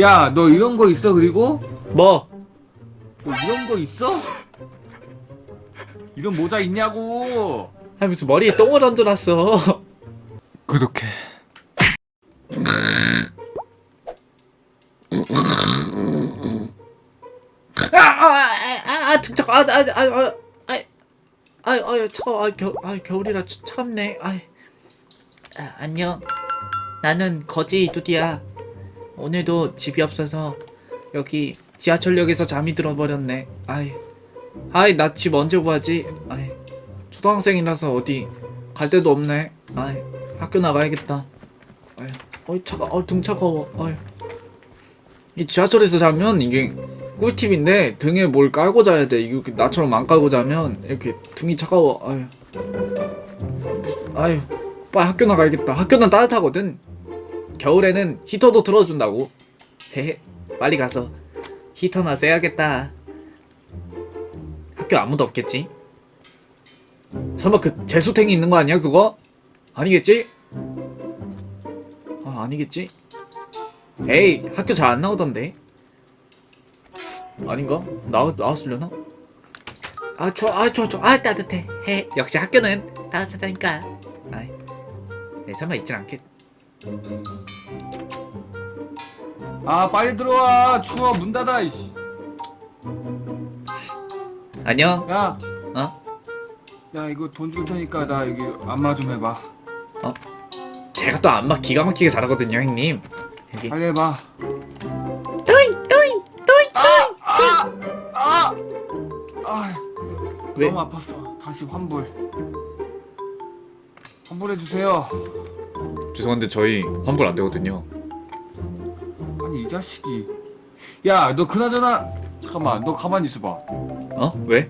야, 너 이런 거 있어? 그리고 뭐? 너 이런 거 있어? 이런 모자 있냐고? 아 무슨 머리에 똥을 얹어놨어. 구독해. 아아아아 등짝 아아아아아아 차워 아 겨, 아 겨울이라 차- 차갑네. 아, 아 안녕. 나는 거지 두디야. 오늘도 집이 없어서 여기 지하철역에서 잠이 들어버렸네. 아이, 아이 나 집 언제 구하지? 아이, 초등학생이라서 어디 갈 데도 없네. 아이, 학교 나가야겠다. 아이, 어이 차가, 어 등 차가워. 아이, 이 지하철에서 자면 이게 꿀팁인데 등에 뭘 깔고 자야 돼. 이렇게 나처럼 안 깔고 자면 이렇게 등이 차가워. 아유, 아유, 빨리 학교 나가야겠다. 학교는 따뜻하거든. 겨울에는 히터도 틀어준다고. 헤헤, 빨리 가서 히터나 쐬야겠다. 학교 아무도 없겠지? 설마 그 재수탱이 있는 거 아니야 그거? 아니겠지? 아 아니겠지? 에이 학교 잘 안 나오던데. 아닌가? 나 나왔으려나? 아 추워 아 추워 추워 아 따뜻해 해 역시 학교는 따뜻하다니까 아이 네, 설마 있진 않겠 아, 빨리 들어와. 추워. 문 닫아. 이씨. 안녕 야, 어? 야, 이거 돈 줄 테니까 나 여기 안마 좀 해봐. 제가 또 안마 기가 막히게 잘하거든요 형님 여기 빨리 해봐. 또잉 또잉 또잉 아, 아, 아, 아. 왜? 너무 아팠어. 다시 환불. 환불해 주세요. 죄송한데 저희 환불 안 되거든요 아니 이 자식이. 야, 너 그나저나 잠깐만. 너 가만히 있어봐. 어? 왜?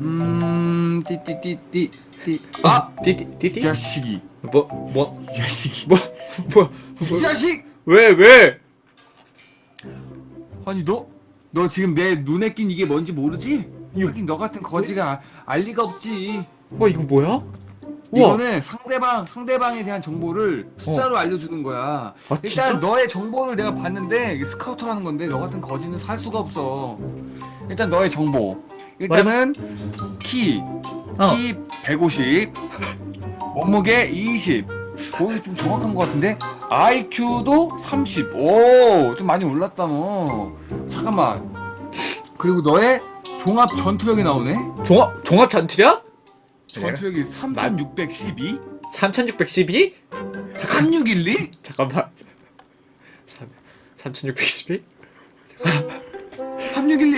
음, 띠띠띠띠 띠. 아, 띠띠 이 띠띠? 자식이. 뭐? 뭐? 이 자식이. 뭐? 뭐? 이 자식. 왜? 왜? 아니 너, 너 지금 내 눈에 낀 이게 뭔지 모르지? 하긴 너 같은 거지가 알 리가 없지. 어 이거 뭐야? 우와 이거는 상대방 상대방에 대한 정보를 숫자로 알려주는 거야. 아 일단 진짜? 너의 정보를 내가 봤는데 이게 스카우터라는 건데 너 같은 거지는 살 수가 없어. 일단 너의 정보. 일단은 키, 어. 키 150, 몸무게 20. 거의 좀 정확한 것 같은데 IQ도 30. 오, 좀 많이 올랐다 너. 잠깐만. 그리고 너의 종합 전투력이 나오네. 종합 종합 전투력? 전투력이 3612, 3612? 3612? 잠깐만 3, 3612? 3612.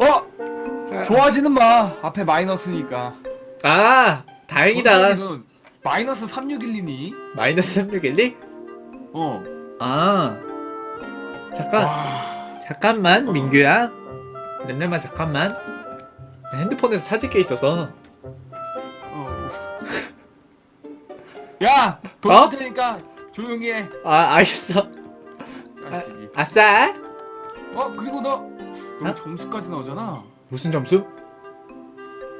어? 좋아지는 마. 앞에 마이너스니까. 아 다행이다 전투력은 마이너스 3612니? 마이너스 3612? 어. 아 잠깐 와. 잠깐만 민규야 램램아 잠깐만 핸드폰에서 찾을 게 있어서 야! 돈 어? 줄 테니까 조용히 해. 아 알겠어 자식이. 아싸 어? 그리고 너, 너 어? 점수까지 나오잖아. 무슨 점수?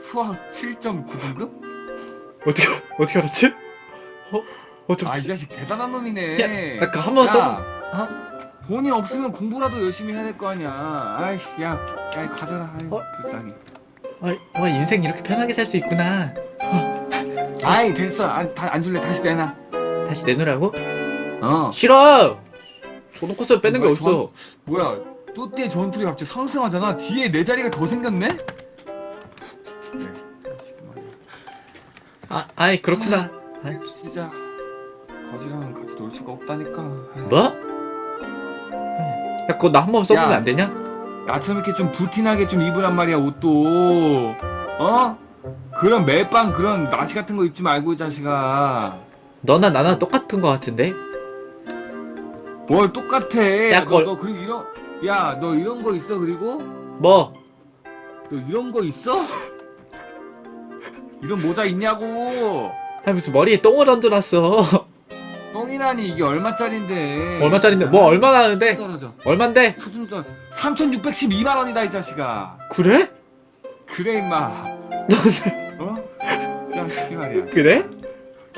수학 7.9등급? 어떻게 어떻게 알았지? 어? 어 좀... 아, 이 자식 대단한 놈이네. 야, 나 그거 한번 야, 써봐. 어? 돈이 없으면 공부라도 열심히 해야 될 거 아니야. 아이씨, 야, 야, 가져라. 아이, 어? 불쌍해. 어, 와 인생 이렇게 편하게 살 수 있구나 아이, 됐어. 안, 다, 안 줄래. 다시 내놔. 다시 내놓으라고? 어. 싫어 줘놓고 서 빼는 게 뭐야, 없어 뭐야, 또띠의 전투력이 갑자기 상승하잖아. 뒤에 내 자리가 더 생겼네? 아 아이 그렇구나 아, 진짜 거지랑은 같이 놀 수가 없다니까. 뭐? 야 그거 나 한 번 써보면 야. 안 되냐? 나처럼 이렇게 좀 부티나게 좀 입으란 말이야 옷도. 어? 그런 멜빵 그런 나시 같은 거 입지 말고 이 자식아. 너나 나나 똑같은 거 같은데? 뭘 똑같아. 야, 너, 그걸- 너 그리고 이런 야 너 이런 거 있어 그리고 뭐? 너 이런 거 있어? 이런 모자 있냐고. 아 무슨 머리에 똥을 얹어놨어 똥이라니 이게 얼마짜린데? 얼마짜린데? 뭐 얼마나 하는데? 떨어져. 얼만데? 수준전 3,612만 원이다 이 자식아. 그래? 그래 임마. 자식이 말이야. 그래?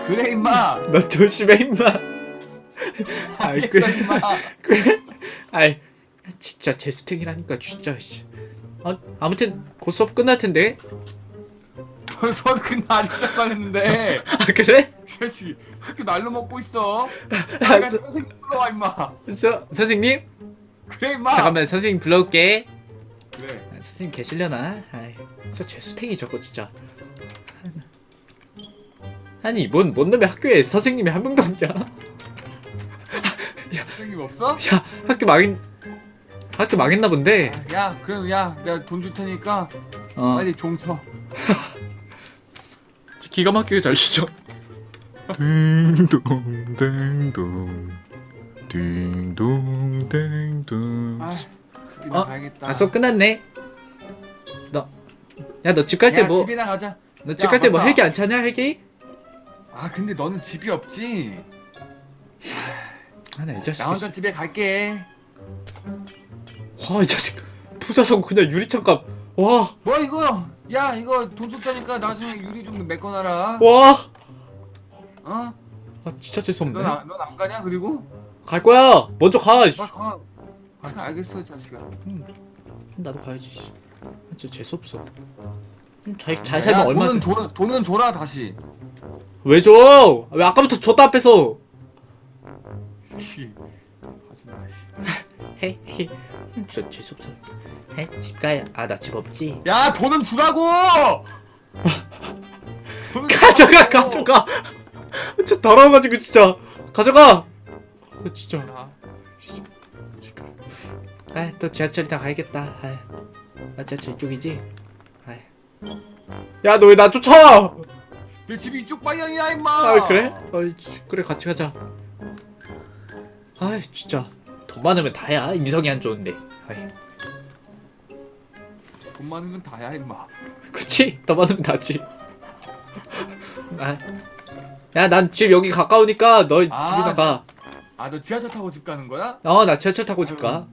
그래 임마. 너 조심해 임마 아이 알겠어 그 임마 그래? 아이 진짜 재수탱이라니까 진짜 씨. 아, 아무튼 곧 수업 끝날 텐데. 벌써 근데 아직 시작 안 했는데 아 그래? 이 자식 학교 날로 먹고 있어 아, 내가 서, 선생님 불러와 임마 서, 선생님? 그래 임마 잠깐만 선생님 불러올게. 그래 아, 선생님 계시려나? 아이, 저 재수탱이 저거 진짜. 아니 뭔, 뭔 놈의 학교에 선생님이 한 명도 없냐? 선생님 없어? 야 학교 망했 학교 망했나 본데. 아, 야 그럼 야 내가 돈 줄 테니까 어 빨리 종쳐 기가 막히게 잘 치죠. 딩동 댕동 딩동 댕동 아 집이나 어? 가야겠다 아 수업 끝났네. 너 야 너 집갈때야 뭐? 집이나 가자 너집 갈 때 뭐. 헬기 안 차냐 헬기? 아 근데 너는 집이 없지 아나 이 자식. 나 혼자 집에 갈게 와이 자식 부자라고 그냥 유리창값. 와 뭐 이거 야 이거 돈 줬다니까 나중에 유리 좀 메꿔놔라 와. 어? 아 진짜 재수없네. 넌안 가냐 그리고? 갈 거야. 먼저 가. 아 가. 아, 알겠어 자식아 나도 가야지. 씨. 아, 진짜 재수 없어. 잘, 잘 야, 살면 얼마? 돈은, 돈, 돈은 줘라 다시 왜 줘? 왜 아까부터 줬다 앞에서? 씨 하지마 씨. 헤헤. 진짜 재수 없어. 헤? 집 가야. 아 나 집 없지. 야 돈은 주라고 돈은 가져가 주라고! 가져가. 진짜 더러워가지고 진짜 가져가. 아, 진짜. 야, 아또 지하철 다 가야겠다. 아, 나 지하철 이쪽이지. 아. 야너 왜 나 쫓아? 내 집이 이쪽 방향이야 임마 아 그래? 어이 그래 같이 가자. 아 진짜 돈 많으면 다야 인성이 안 좋은데. 아이, 돈 많은 건 다야 임마 그치? 더 많으면 다지. 아, 야난 집 여기 가까우니까 너 아, 집이나 가. 아 너 지하철 타고 집 가는 거야? 어나 지하철 타고 집 가.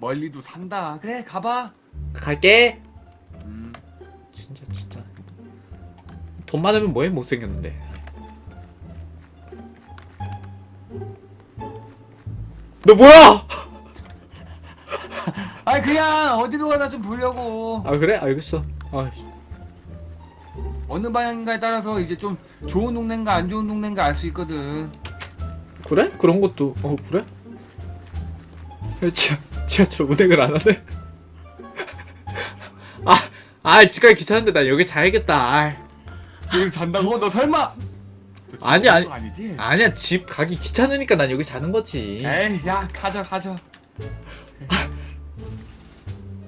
멀리도 산다 그래 가봐 갈게. 음. 진짜 진짜. 돈 많으면 뭐해 못생겼는데. 너 뭐야? 아니 그냥 어디로 가나 좀 보려고 아 그래? 알겠어. 아, 어느 방향인가에 따라서 이제 좀 좋은 동네인가 안 좋은 동네인가 알 수 있거든 그래? 그런 것도 어 그래? 야, 지하 지하철 운행을 안 하네. 아, 아 집가기 귀찮은데 나 여기 자야겠다. 아, 여기 잔다고? 너 설마 너 아니, 아니. 거 아니지? 아니야 집 가기 귀찮으니까 난 여기 자는 거지. 에이 야 가자 가자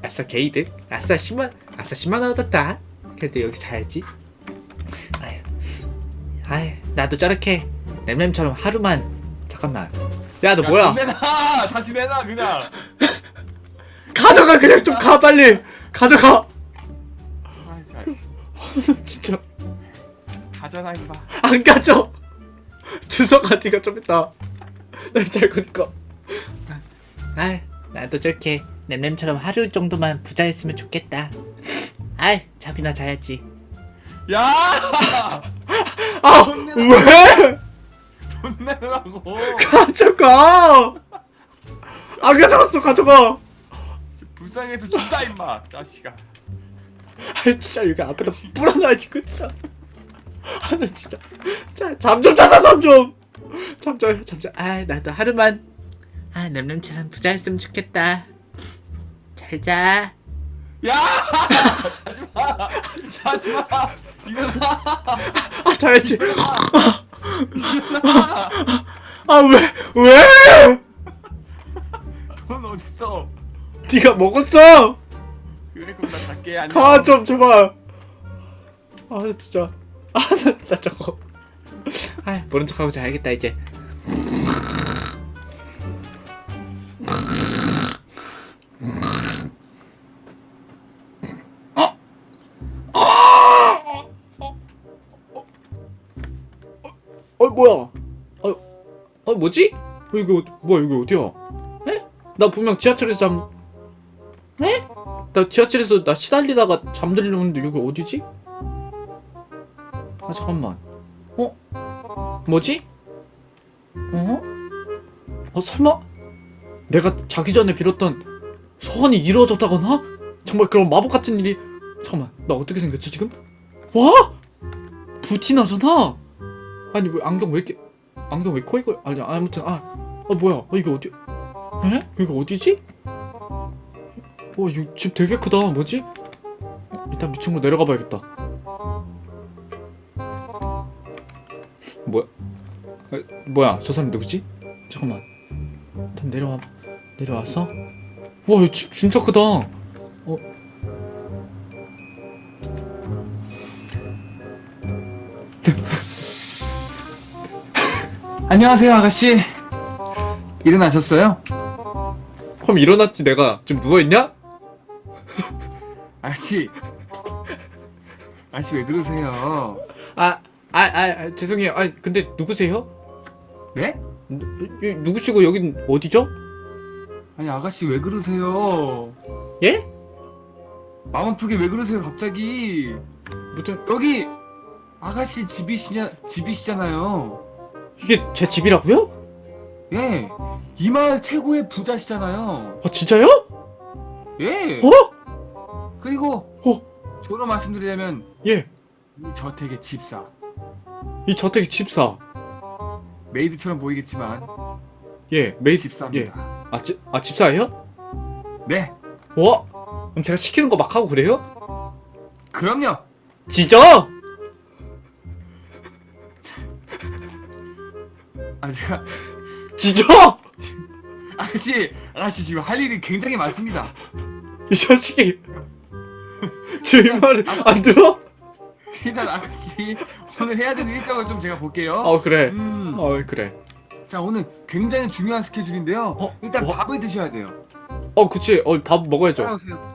아싸 게이득. 아싸 10만 아싸 10만 원 얻었다. 그래도 여기 자야지. 아휴, 아휴 나도 저렇게 램램처럼 하루만 잠깐만. 야너 야, 뭐야? 돈 내놔 다시 내놔 그냥 가져가 그냥 좀 가 빨리. 가져가. 아 자식 진짜. 가져라 임마 안 가져. 주소가 네가 좀 있다. 날잘 거니까. 아, 나도 저렇게 램램처럼 하루 정도만 부자였으면 좋겠다. 아, 잠이나 자야지. 야! 아. 왜? 돈 내라고 가져가. 안 가져갔어, 가져가. 불쌍해서 준다 임마 자식아 아, 진짜 여기 앞에다 뿌려놔야지, 진짜. 아, 나 진짜. 자, 잠좀 자자, 잠 좀. 잠 자, 잠 자. 아, 나도 하루만. 아, 램램처럼 부자였으면 좋겠다. 잘 자. 야! 자지 마 자지 마 일어나 아, 자야지. 일어나 아, 왜? 왜? 돈 어딨어 네가 먹었어. 그래 그럼 나 갈게 안녕 가좀 제발. 아 진짜. 아 나 진짜 저거. 아 모른 척하고 자야겠다 이제. 어 뭐야? 어, 어 뭐지? 어, 이거 어- 뭐야 이거 어디야? 에? 나 분명 지하철에서 잠. 에? 나 지하철에서 나 시달리다가 잠들려는데 여기 어디지? 아 잠깐만. 어? 뭐지? 어? 어 설마 내가 자기 전에 빌었던 소원이 이루어졌다거나? 정말 그런 마법 같은 일이 잠깐만 나 어떻게 생겼지 지금? 와! 부티 나잖아. 아니 왜 안경 왜 이렇게 안경 왜 코에 걸 아니 아무튼 아, 아 뭐야 아, 이게 어디 에? 여기 어디지? 와 이거 집 되게 크다 뭐지? 일단 미층으로 내려가 봐야겠다 뭐야 아, 뭐야 저 사람 누구지? 잠깐만 일단 내려와 내려와서 와 이 집 진짜 크다 어 안녕하세요 아가씨. 일어나셨어요? 그럼 일어났지 내가 지금 누워 있냐? 아가씨. 아가씨 왜 그러세요? 아, 아, 아, 아 죄송해요 아 근데 누구세요? 네? 누, 이- 누구시고 여긴 어디죠? 아니 아가씨 왜 그러세요? 예? 마음 아프게 왜 그러세요 갑자기? 무슨 여기 아가씨 집이시냐 집이시잖아요. 이게 제 집이라고요? 예. 이 마을 최고의 부자시잖아요. 아 진짜요? 예. 어? 그리고 어? 저로 말씀드리자면 예. 이 저택의 집사. 이 저택의 집사. 메이드처럼 보이겠지만 예, 메이 예. 집사입니다. 아, 집, 아 집사예요? 네. 와, 그럼 제가 시키는 거 막 하고 그래요? 그럼요. 진짜? 아 제가 진짜? 아가씨 아가씨 지금 할 일이 굉장히 많습니다. 이 자식이 제 말을 안 들어? 일단 아가씨 오늘 해야 되는 일정을 좀 제가 볼게요. 어 그래. 음. 어 그래. 자 오늘 굉장히 중요한 스케줄인데요. 어, 일단 뭐? 밥을 드셔야 돼요. 어 그치. 어 밥 먹어야죠. 따라오세요.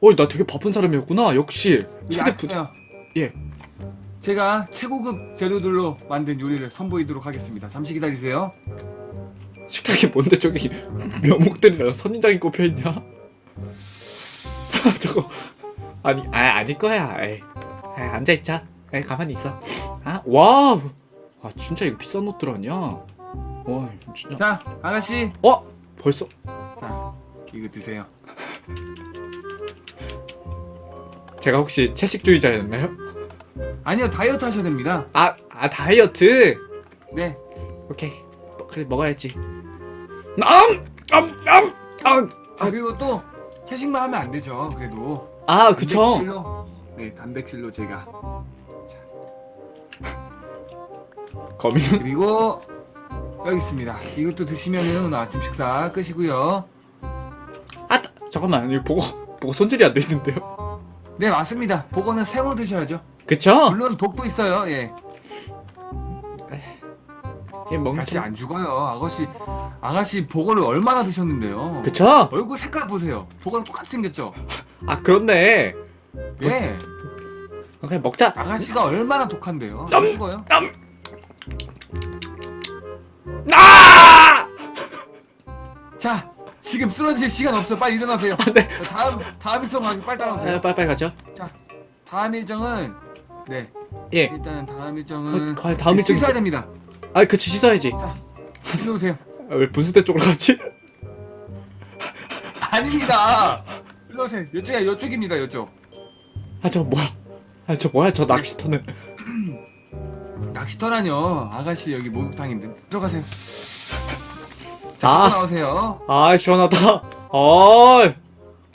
어나 되게 바쁜 사람이었구나. 역시 여기 최대 부자. 앉으세요. 예. 제가 최고급 재료들로 만든 요리를 선보이도록 하겠습니다. 잠시 기다리세요. 식탁이 뭔데 저기 명목들이랑 선인장이 꼽혀 있냐? 사람 저거 아니 아 아닐 거야. 에이. 에이, 앉아 있자. 에이, 가만히 있어. 아 와우. 아 진짜 이거 비싼 옷들 아니야? 와 진짜. 자 아가씨 어 벌써 자 이거 드세요. 제가 혹시 채식주의자였나요? 아니요 다이어트 하셔야 됩니다. 아, 아 다이어트. 네. 오케이. 뭐, 그래 먹어야지. 남, 남, 남, 남. 자 그리고 또 채식만 하면 안 되죠. 그래도 아 그쵸. 단백질로, 네 단백질로 제가 거미는 그리고 여기 있습니다. 이것도 드시면은 오늘 아침 식사 끝이고요. 아 따- 잠깐만 이거 보고 보고 손질이 안 돼 있는데요. 네 맞습니다. 보고는 생으로 드셔야죠. 그쵸? 물론 독도 있어요. 예. 이 먹는 아가씨 좀- 안 죽어요. 아가씨 아가씨 보고를 얼마나 드셨는데요. 그쵸? 얼굴 색깔 보세요. 보고랑 똑같이 생겼죠. 아 그렇네. 예. 그냥 먹자. 아가씨가 얼마나 독한데요. 남- 안 죽어요. 아! 자 지금 쓰러질 시간 없어. 빨리 일어나세요. 네. 다음 다음 일정 가기 빨리 따라오세요. 아, 빨리빨리 가죠. 다음 일정은 네 예. 일단 다음 일정은 어, 다음 일정이 씻어야 됩니다. 아 그치 씻어야지. 일로 오세요. 아, 왜 분수대 쪽으로 갔지? 아닙니다. 일로 오세요. 이쪽이야 이쪽입니다. 이쪽. 아 저 뭐야? 아 저 뭐야 저 낚시터는? 낚시터라뇨. 아가씨 여기 목욕탕인데 들어가세요. 자 아. 씻고 나오세요. 아 시원하다. 아,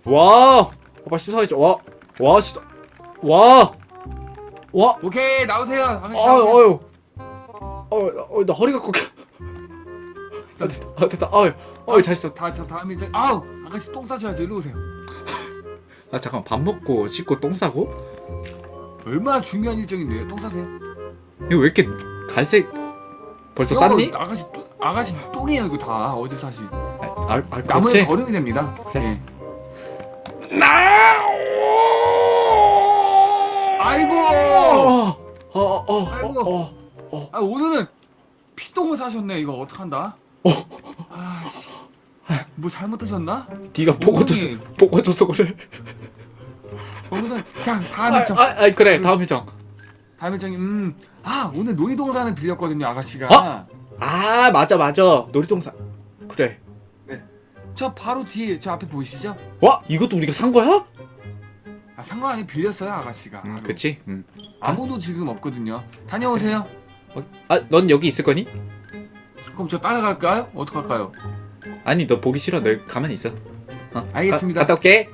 와, 오빠 씻어야지. 와, 와 씻어. 와, 와, 오케이 나오세요. 아가씨 아, 나오세요. 어유, 어, 어, 나 허리가 꺾여. 아, 됐다, 아, 됐다. 아유, 어유 잘 씻어. 다, 자, 다음 일정. 아우, 아가씨 똥 싸셔야죠. 일로 오세요. 아 잠깐 밥 먹고 씻고 똥 싸고? 얼마나 중요한 일정인데요. 똥 싸세요. 이거 왜 이렇게 갈색? 벌써 쌌니? 아가씨 똥, 아가씨 똥이에요 이거 다 어제 사실. 아, 아, 아 남은 그렇지. 버리면 됩니다. 그래. 예. 나. 아이고. 어, 어, 어, 아이고. 어, 어. 아 오늘은 피똥을 사셨네. 이거 어떡한다? 어. 아씨. 뭐 잘못 드셨나? 네가 보고 줬어, 보고 줬어 그래. 오늘은 자 다음 아, 일정. 아, 아, 그래 다음 일정. 다음 일정이 음. 아 오늘 놀이동산을 빌렸거든요 아가씨가. 어? 아 맞아 맞아 놀이동산 그래 저 바로 뒤에 저 앞에 보이시죠? 와 이것도 우리가 산 거야? 아 상관 아니 빌렸어요 아가씨가. 음 그치 음. 아무도 지금 없거든요. 다녀오세요. 아 넌 여기 있을 거니? 그럼 저 따라갈까요? 어떡할까요? 아니 너 보기 싫어 너 가만히 있어 어, 알겠습니다. 가, 갔다 올게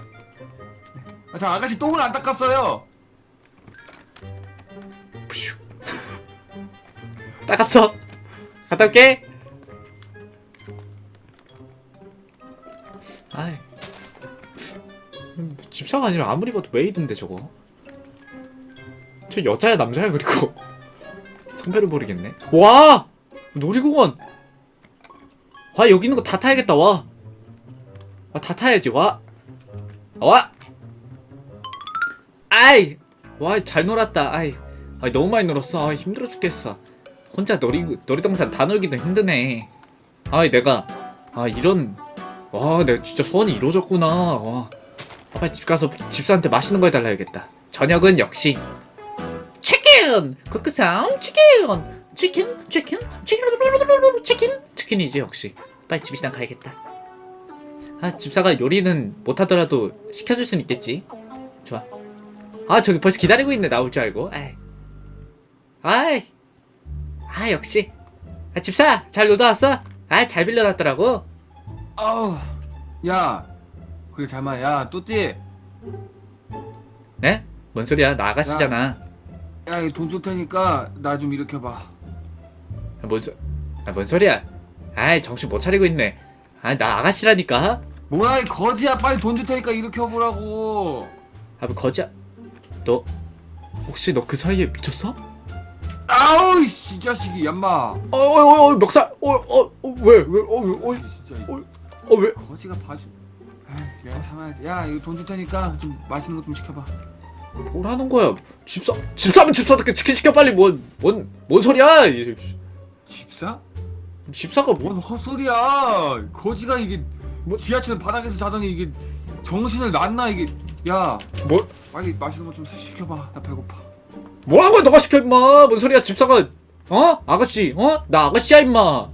아, 저 아가씨 똥을 안 닦았어요. 푸슈. 닦았어 갔다 올게 아이 음, 집사가 아니라 아무리 봐도 메이드인데 저거 저 여자야 남자야 그리고 성별을 모르겠네 와 놀이공원 와 여기 있는 거 다 타야겠다 와 와, 다 타야지 와 와! 아이! 와, 잘 놀았다. 아이. 아이, 너무 많이 놀았어. 아이, 힘들어 죽겠어. 혼자 놀이, 놀이동산 다 놀기도 힘드네. 아이, 내가, 아, 이런, 와, 내가 진짜 소원이 이루어졌구나. 와. 빨리 집 가서 집사한테 맛있는 거 해달라야겠다. 저녁은 역시, 치킨! 쿠크상, 치킨! 치킨, 치킨, 치킨, 치킨, 치킨이지, 역시. 빨리 집시장 가야겠다. 아, 집사가 요리는 못하더라도 시켜줄 순 있겠지. 좋아. 아, 저기 벌써 기다리고 있네, 나올 줄 알고. 아이. 아이. 아, 역시. 아, 집사, 잘 놀다 왔어? 아, 잘 빌려놨더라고. 아우, 야, 그래 잠만, 야, 또띠, 네? 뭔 소리야? 나 아가씨잖아. 야, 이돈 줄 테니까 나 좀 일으켜봐. 아, 뭔 소, 아, 뭔 소리야? 아이, 정신 못 차리고 있네. 아, 나 아가씨라니까. 뭐야, 이 거지야, 빨리 돈 줄 테니까 일으켜보라고. 아, 뭐 거지야. 너, 혹시 너 그 사이에 미쳤어? 아우, 씨, 이 자식이, 얌마. 어, 어, 어, 어, 멱살. 어, 어, 어, 왜, 왜, 어, 왜, 어, 진짜, 이 왜? 거지가 봐주. 아이, 야, 참아야지. 야, 이거 돈 줄 테니까 좀 맛있는 거 좀 시켜봐. 뭐라는 거야? 집사, 집사면 집사답게 치킨 시켜 빨리. 뭔, 뭔, 뭔 소리야? 이, 집사? 집사가 뭐? 뭔 헛소리야. 거지가 이게 뭐? 지하철 바닥에서 자더니 이게 정신을 놨나 이게. 야, 뭐? 빨리 맛있는 거 좀 시켜봐. 나 배고파. 뭐라는 거야 너가 시켜 임마 뭔 소리야 집사가 어 아가씨 어 나 아가씨야 임마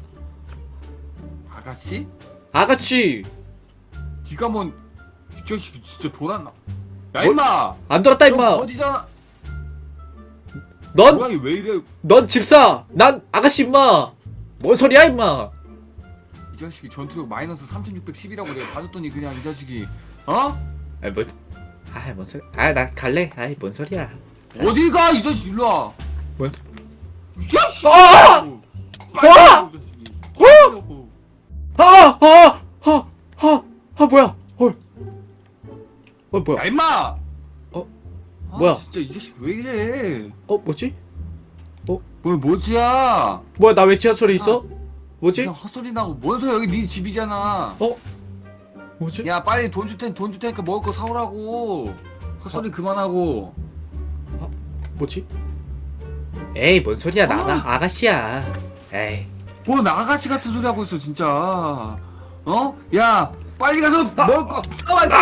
아가씨? 아가씨 네가 뭔이 자식이 진짜 돌았나? 야 임마! 안 돌았다 너 임마 거지잖아. 넌넌 뭐야 이왜 이래? 집사 난 아가씨 임마 뭔 소리야 임마 이 자식이 전투력 마이너스 3610이라고 내가 봐줬더니 그냥 이 자식이 어? 아이 뭔 아이 뭔 소리 아나 갈래 아이 뭔 소리야 어디 가? 이 자식 일로 와. 뭔 소... 이 자식. 아! 아! 와, 이 자식이. 빨리 오고. 아아 아 아 아 뭐야 헐어 뭐야 야 임마! 어? 아, 뭐야? 진짜 이 자식 왜 이래? 어 뭐지 뭐 뭐지야? 뭐야 나 왜 지하철에 있어 뭐지 그냥 헛소리 나고 뭔 소리야 여기 네 집이잖아. 뭐지 야 빨리 돈 줄 테니 돈 줄 테니까 먹을 거 사오라고. 헛소리 그만하고. 뭐지 에이 뭔 소리야 나 아. 나 아가씨야 에이 뭐 나같이 같은 소리 하고 있어 진짜. 어? 야 빨리 가서 먹을 거 사와야 돼.